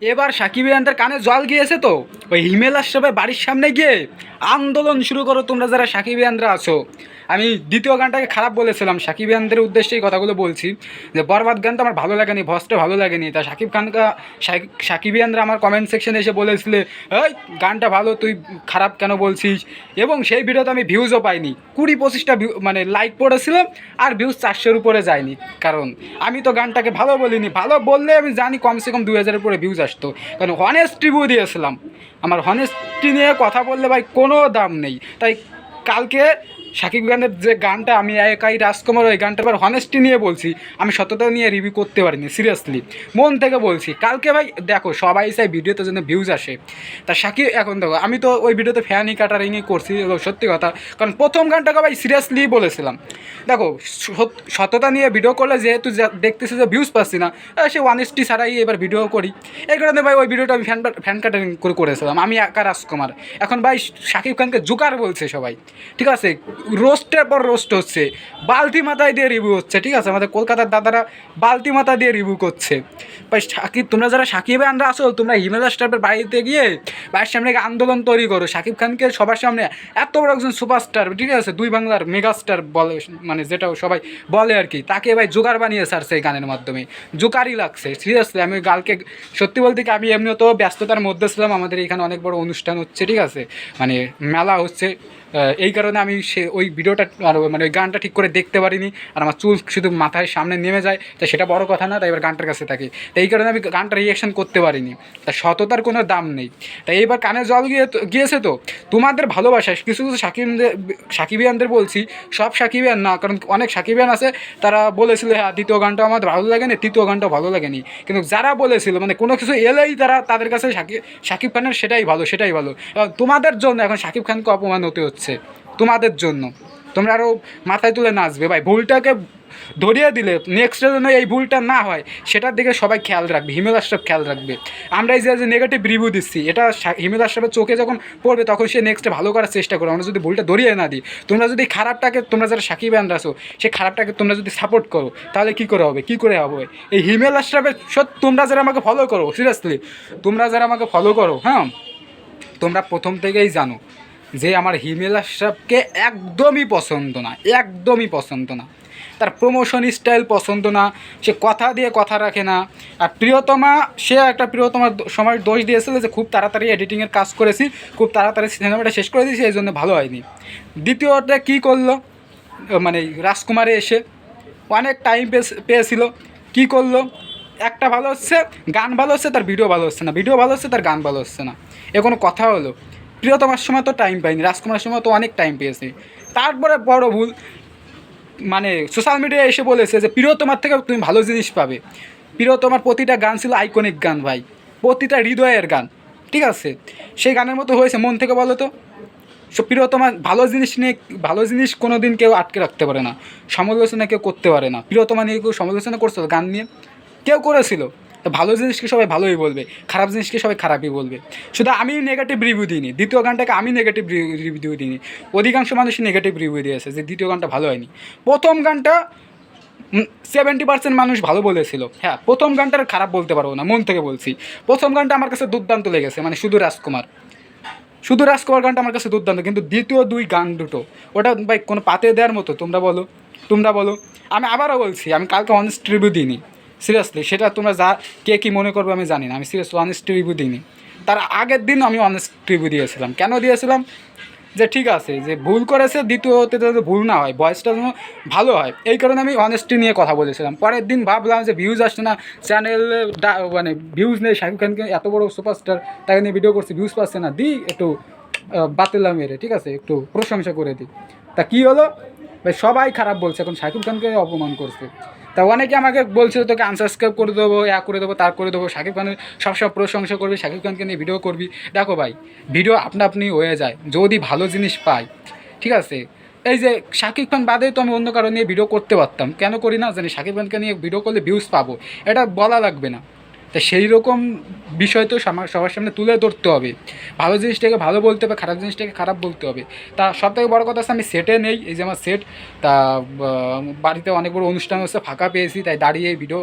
এবার সাকিব ইয়ানদের কানে জল গিয়েছে তো। ওই হিমেল আশরাফের বাড়ির সামনে গিয়ে আন্দোলন শুরু করো তোমরা যারা সাকিব ইয়ানরা আছো। আমি দ্বিতীয় গানটাকে খারাপ বলেছিলাম, সাকিব ইয়ানদের উদ্দেশ্যে এই কথাগুলো বলছি যে বরবাদ গানটা আমার ভালো লাগেনি ভসটা ভালো লাগেনি। তা সাকিব সাকি- সাকিব ইয়ানরা আমার কমেন্ট সেকশনে এসে বলেছিলে, এই, গানটা ভালো, তুই খারাপ কেন বলছিস? এবং সেই ভিডিওতে আমি ভিউজও পাইনি। কুড়ি পঁচিশটা ভিউ মানে লাইক পড়েছিলাম আর ভিউজ চারশোর উপরে যায়নি। কারণ আমি তো গানটাকে ভালো বলিনি। ভালো বললে আমি জানি কমসে কম দুই হাজারের উপরে ভিউজ আসতো। কারণ হনেস্ট রিভিউ দিয়েছিলাম। আমার হনেস্টি নিয়ে কথা বললে ভাই কোনো দাম নেই। তাই কালকে সাকিব খানের যে গানটা আমি একাই রাজকুমার ওই গানটা এবার হনেস্টি নিয়ে বলছি, আমি সততা নিয়ে রিভিউ করতে পারিনি সিরিয়াসলি মন থেকে বলছি, কালকে ভাই দেখো, সবাই চাই ভিডিওতে যেন ভিউজ আসে। তা শাকিব, এখন দেখো, আমি তো ওই ভিডিওতে ফ্যানই কাটারিংই করছি সত্যি কথা, কারণ প্রথম গানটাকে ভাই সিরিয়াসলি বলেছিলাম। দেখো সততা নিয়ে ভিডিও করলে যেহেতু দেখতেছি যে ভিউজ পাচ্ছি না সে ওয়ানেস্টি ছাড়াই এবার ভিডিও করি। এই কারণে ভাই ওই ভিডিওটা আমি ফ্যান ফ্যান কাটারিং করে করেছিলাম, আমি একা রাজকুমার। এখন ভাই শাকিব খানকে জুকার বলছে সবাই, ঠিক আছে? রোস্টের পর রোস্ট হচ্ছে। বালতি মাথায় দিয়ে রিভিউ হচ্ছে, ঠিক আছে? আমাদের কলকাতার দাদারা বালতি মাথা দিয়ে রিভিউ করছে। ভাই, সাকিব, তোমরা যারা সাকিবে আনরা আসো তোমরা হিমেলা স্টাফের বাড়িতে গিয়ে বাড়ির সামনে আন্দোলন তৈরি করো। সাকিব খানকে সবার সামনে এত বড় একজন সুপারস্টার ঠিক আছে? দুই বাংলার মেগাস্টার বলে মানে যেটা সবাই বলে আর কি। তাকে ভাই জোগাড় বানিয়ে ছাড়ছে এই গানের মাধ্যমে। জোকারই লাগছে সিরিয়াসলি আমি গালকে সত্যি বলতে কি, আমি এমনি তো ব্যস্ততার মধ্যে ছিলাম। আমাদের এখানে অনেক বড় অনুষ্ঠান হচ্ছে, ঠিক আছে? মানে মেলা হচ্ছে এই কারণে আমি সে ওই ভিডিওটা আর মানে ওই গানটা ঠিক করে দেখতে পারিনি আর আমার চুল শুধু মাথায় সামনে নেমে যায়, তো সেটা বড় কথা না, তাই এবার গানটার কাছে থাকি। তো এই কারণে আমি গানটা রিয়াকশন করতে পারিনি। তা সততার কোনো দাম নেই। তাই এবার কানে জল গিয়ে গিয়েছে তো? তোমাদের ভালোবাসা কিছু কিছু সাকিবদের সাকিবিয়ানদের বলছি, সব সাকিবিয়ান না, কারণ অনেক সাকিবিয়ান আছে, তারা বলেছিল হ্যাঁ দ্বিতীয় গানটা আমার ভালো লাগেনি, তৃতীয় গানটা ভালো লাগেনি। কিন্তু যারা বলেছিল মানে কোনো কিছু এলেই তারা তাদের কাছে সাকিব সাকিব খানের সেটাই ভালো সেটাই ভালো। এবং তোমাদের জন্য এখন সাকিব খানকে অপমান হতে হচ্ছে। তোমাদের জন্য। তোমরা আরও মাথায় তুলে নাচবে ভাই, ভুলটাকে ধরিয়ে দিলে নেক্সট যেন এই ভুলটা না হয়, সেটার দিকে সবাই খেয়াল রাখবে, হিমেল আশরাফ খেয়াল রাখবে। আমরা এই যে নেগেটিভ রিভিউ দিচ্ছি, এটা হিমেল আশরাফের চোখে যখন পড়বে, তখন সে নেক্সটে ভালো করার চেষ্টা করো আমরা যদি ভুলটা ধরিয়ে না দিই, তোমরা যদি খারাপটাকে, তোমরা যারা সাকিব আন রাখো সেই খারাপটাকে তোমরা যদি সাপোর্ট করো, তাহলে কী করে হবে? কী করে হবে? এই হিমেল আশরাফের সত তোমরা যারা আমাকে ফলো করো সিরিয়াসলি তোমরা যারা আমাকে ফলো করো হ্যাঁ? তোমরা প্রথম থেকেই জানো যে আমার হিমেল আশরাফকে একদমই পছন্দ না, একদমই পছন্দ না। তার প্রমোশন স্টাইল পছন্দ না, সে কথা দিয়ে কথা রাখে না। আর প্রিয়তমা, সে একটা প্রিয়তমার সময় দোষ দিয়েছিল যে খুব তাড়াতাড়ি এডিটিংয়ের কাজ করেছি, খুব তাড়াতাড়ি সিনেমাটা শেষ করে দিয়েছি এই জন্য ভালো হয়নি। দ্বিতীয়টা কী করল? মানে রাজকুমারে এসে অনেক টাইম পেয়েছিল। কী করল? একটা ভালো হচ্ছে, গান ভালো হচ্ছে, তার ভিডিও ভালো হচ্ছে না। ভিডিও ভালো হচ্ছে, তার গান ভালো হচ্ছে না। এ কোনো কথা হলো? প্রিয়তমার সময় তো টাইম পাইনি, রাজকুমারের সময় তো অনেক টাইম পেয়েছি। তারপরে বড় ভুল মানে সোশ্যাল মিডিয়ায় এসে বলেছে যে প্রিয়তমার থেকে তুমি ভালো জিনিস পাবে। প্রিয়তমার প্রতিটা গান ছিল আইকনিক গান ভাই, প্রতিটা হৃদয়ের গান, ঠিক আছে? সেই গানের মতো হয়েছে মন থেকে বলো তো। সো প্রিয়তমা ভালো জিনিস নিয়ে, ভালো জিনিস কোনো দিন কেউ আটকে রাখতে পারে না, সমালোচনা কেউ করতে পারে না। প্রিয়তমা নিয়ে কেউ সমালোচনা করছে গান নিয়ে, কেউ করেছিল। তো ভালো জিনিসকে সবাই ভালোই বলবে, খারাপ জিনিসকে সবাই খারাপই বলবে। শুধু আমি নেগেটিভ রিভিউ দিইনি, দ্বিতীয় গানটাকে আমি নেগেটিভ রিভিউ দিইনি। অধিকাংশ মানুষই নেগেটিভ রিভিউ দিয়েছে যে দ্বিতীয় গানটা ভালো হয়নি। প্রথম গানটা সেভেন্টি পার্সেন্ট মানুষ ভালো বলেছিল। হ্যাঁ প্রথম গানটার খারাপ বলতে পারব না, মন থেকে বলছি। প্রথম গানটা আমার কাছে দুর্দান্ত লেগেছে মানে শুধু রাজকুমার। শুধু রাজকুমার গানটা আমার কাছে দুর্দান্ত, কিন্তু দ্বিতীয় দুই গান দুটো, ওটা ভাই কোনো পাতে দেওয়ার মতো, তোমরা বলো তোমরা বলো। আমি আবারও বলছি, আমি কালকে অনেস্ট রিভিউ দিইনি। সিরিয়াসলি সেটা তোমরা যা, কে কী মনে করবে আমি জানি না। আমি সিরিয়াসলি অনেস্ট রিভিউ দিইনি তার আগের দিন আমি অনেস্ট রিভিউ দিয়েছিলাম কেন দিয়েছিলাম? যে ঠিক আছে, যে ভুল করেছে, দ্বিতীয়তে যাতে ভুল না হয় ভয়েসটা যেন ভালো হয়। এই কারণে আমি অনেস্টি নিয়ে কথা বলেছিলাম। পরের দিন ভাবলাম যে ভিউজ আসছে না চ্যানেল মানে ভিউজ নেই শাকিব খানকে এত বড় সুপারস্টার তাকে নিয়ে ভিডিও করছি ভিউজ পাচ্ছে না, দিই একটু বাতিলাম মেরে ঠিক আছে? একটু প্রশংসা করে দিই। তা কী হলো? ভাই, সবাই খারাপ বলছে, এখন শাকিব খানকে অপমান করছে। তা অনেকে আমাকে বলছিল, তোকে আনসাবস্ক্রাইব করে দেবো ইয়া করে দেবো তার করে দেবো, শাকিব খানের সবসময় প্রশংসা করবি, শাকিব খানকে নিয়ে ভিডিও করবি। দেখো ভাই ভিডিও আপনা আপনি হয়ে যায়, যদি ভালো জিনিস পাই, ঠিক আছে? এই যে শাকিব খান বাদে তো আমি অন্য কারণে নিয়ে ভিডিও করতে পারতাম, কেন করি না জানি, শাকিব খানকে নিয়ে ভিডিও করলে ভিউজ পাবো, এটা বলা লাগবে না। তা সেই রকম বিষয় তো সবার সামনে তুলে ধরতে হবে। ভালো জিনিসটাকে ভালো বলতে হবে, খারাপ জিনিসটাকে খারাপ বলতে হবে। তা সব থেকে বড়ো কথা হচ্ছে আমি সেটে নেই, এই যে আমার সেট তা বাড়িতে অনেক বড় অনুষ্ঠান হচ্ছে, ফাঁকা পেয়েছি, তাই দাঁড়িয়ে ভিডিও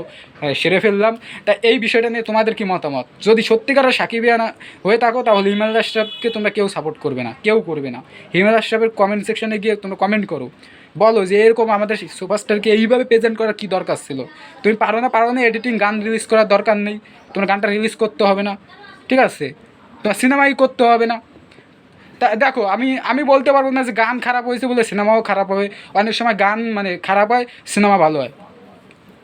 সেরে ফেললাম। তা এই বিষয়টা নিয়ে তোমাদের কি মতামত? যদি সত্যিকারের সাকিবিয়ানা হয়ে থাকো, তাহলে হিমাল আশরাফকে তোমরা কেউ সাপোর্ট করবে না, কেউ করবে না। হিমাল আশরাফের কমেন্ট সেকশনে গিয়ে তোমরা কমেন্ট করো। বলো যে এরকম আমাদের সুপারস্টারকে এইভাবে প্রেজেন্ট করার কী দরকার ছিল? তুমি পারো না পারো না এডিটিং গান রিলিজ করার দরকার নেই। তোমার গানটা রিলিজ করতে হবে না। ঠিক আছে? তোমার সিনেমাই করতে হবে না। তা দেখো, আমি আমি বলতে পারব না যে গান খারাপ হয়েছে বলে সিনেমাও খারাপ হবে। অনেক সময় গান মানে খারাপ হয় সিনেমা ভালো হয়।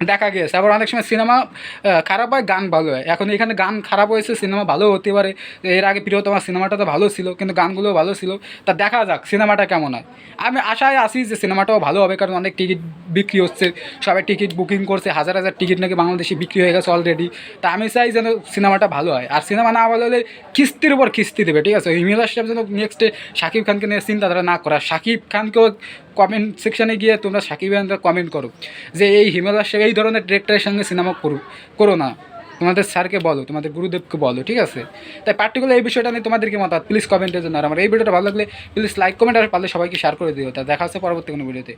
দেখা গিয়েছে আবার অনেক সময় সিনেমা খারাপ হয়, গান ভালো হয়। এখন এখানে গান খারাপ হয়েছে, সিনেমা ভালো হতে পারে। এর আগে প্রিয়তমা সিনেমাটা তো ভালো ছিল, কিন্তু গানগুলোও ভালো ছিল। তা দেখা যাক, সিনেমাটা কেমন হয়। আমি আশায় আসি যে সিনেমাটাও ভালো হবে, কারণ অনেক টিকিট বিক্রি হচ্ছে। সবাই টিকিট বুকিং করছে, হাজার হাজার টিকিট নাকি বাংলাদেশে বিক্রি হয়ে গেছে অলরেডি তা আমি চাই যেন সিনেমাটা ভালো হয়। আর সিনেমা না ভালো হলে কিস্তির উপর কিস্তি দেবে, ঠিক আছে? হিমেল আশরাফ যেন নেক্সটে শাকিব খানকে নিয়ে চিন্তাধারা না করা। শাকিব খানকেও কমেন্ট সেকশানে গিয়ে তোমরা সাকিব খানরা কমেন্ট করো যে এই হিমেল আশরাফ এই ধরনের ডিরেক্টরের সঙ্গে সিনেমা করো করো না। তোমাদের স্যারকে বলো, তোমাদের গুরুদেবকে বলো, ঠিক আছে? তাই পার্টিকুলার এই বিষয়টা নিয়ে তোমাদেরকে মতামত প্লিজ কমেন্টের জন্য। আর আমার এই ভিডিওটা ভালো লাগলে প্লিজ লাইক কমেন্ট আর পারলে সবাইকে শেয়ার করে দিও। তা দেখা হচ্ছে পরবর্তী কোনো ভিডিওতে